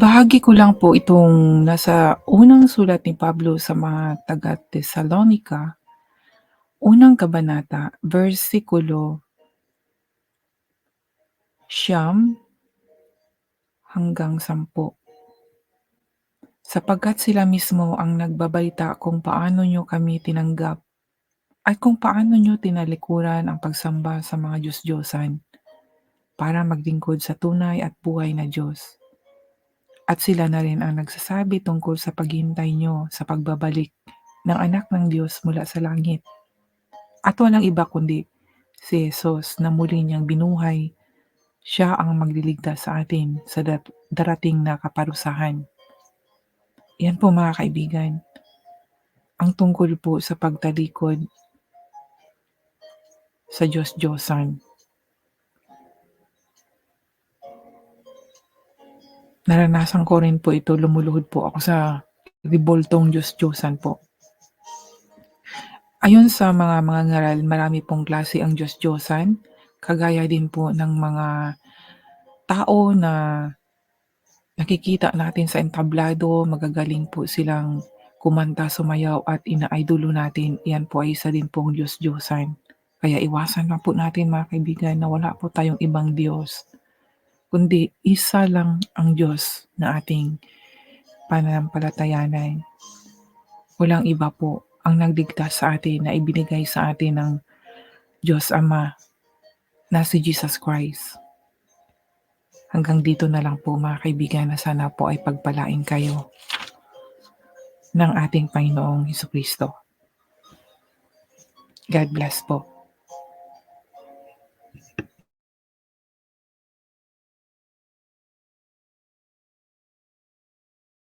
Ibahagi ko lang po itong nasa unang sulat ni Pablo sa mga taga-Tesalonica, unang kabanata, versikulo siyam hanggang sampu. Sapagkat sila mismo ang nagbabalita kung paano nyo kami tinanggap at kung paano nyo tinalikuran ang pagsamba sa mga Diyos-Diyosan para maglingkod sa tunay at buhay na Diyos. At sila na rin ang nagsasabi tungkol sa paghintay nyo sa pagbabalik ng anak ng Diyos mula sa langit. At walang iba kundi si Jesus na muli niyang binuhay. Siya ang magliligtas sa atin sa darating na kaparusahan. Yan po mga kaibigan. Ang tungkol po sa pagtalikod sa Diyos-Diyosan. Naranasan ko rin po ito, lumuluhod po ako sa revoltong Diyos-Diyosan po. Ayon sa mga mga ngaral, marami pong klase ang Diyos-Diyosan, kagaya din po ng mga tao na nakikita natin sa entablado, magagaling po silang kumanta, sumayaw at ina-idolo natin. Yan po ay isa din pong Diyos-Diyosan. Kaya iwasan lang po natin mga kaibigan na wala po tayong ibang Diyos kundi isa lang ang Diyos na ating pananampalatayanan. Walang iba po ang nagligtas sa atin na ibinigay sa atin ng Diyos Ama na si Jesus Christ. Hanggang dito na lang po mga kaibigan na sana po ay pagpalain kayo ng ating Panginoong Heso Kristo. God bless po.